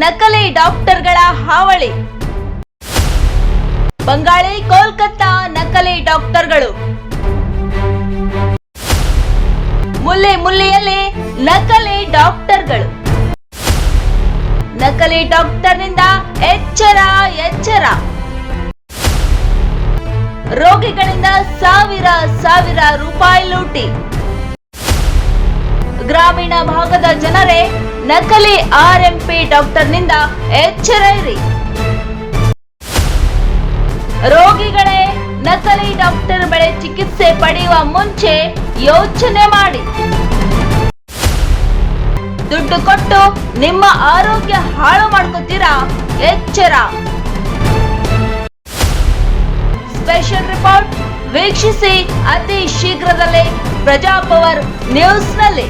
ನಕಲಿ ಡಾಕ್ಟರ್ಗಳ ಹಾವಳಿ. ಬಂಗಾಳಿ, ಕೋಲ್ಕತ್ತಾ ನಕಲಿ ಡಾಕ್ಟರ್ಗಳು. ಮುಲ್ಲೆ ಮುಲ್ಲೆಯಲ್ಲಿ ನಕಲಿ ಡಾಕ್ಟರ್ಗಳು. ನಕಲಿ ಡಾಕ್ಟರ್ನಿಂದ ಎಚ್ಚರ ಎಚ್ಚರ. ರೋಗಿಗಳಿಂದ ಸಾವಿರ ಸಾವಿರ ರೂಪಾಯಿ ಲೂಟಿ. ಗ್ರಾಮೀಣ ಭಾಗದ ಜನರೇ ನಕಲಿ ಆರ್ಎಂಪಿ ಡಾಕ್ಟರ್ನಿಂದ ಎಚ್ಚರ ಇರಿ. ರೋಗಿಗಳೇ, ನಕಲಿ ಡಾಕ್ಟರ್ ಬಳಿ ಚಿಕಿತ್ಸೆ ಪಡೆಯುವ ಮುಂಚೆ ಯೋಚನೆ ಮಾಡಿ. ದುಡ್ಡು ಕೊಟ್ಟು ನಿಮ್ಮ ಆರೋಗ್ಯ ಹಾಳು ಮಾಡ್ಕೋತೀರಾ? ಎಚ್ಚರ. ಸ್ಪೆಷಲ್ ರಿಪೋರ್ಟ್ ವೀಕ್ಷಿಸಿ ಅತಿ ಶೀಘ್ರದಲ್ಲೇ ಪ್ರಜಾಪವರ್ ನ್ಯೂಸ್ನಲ್ಲಿ.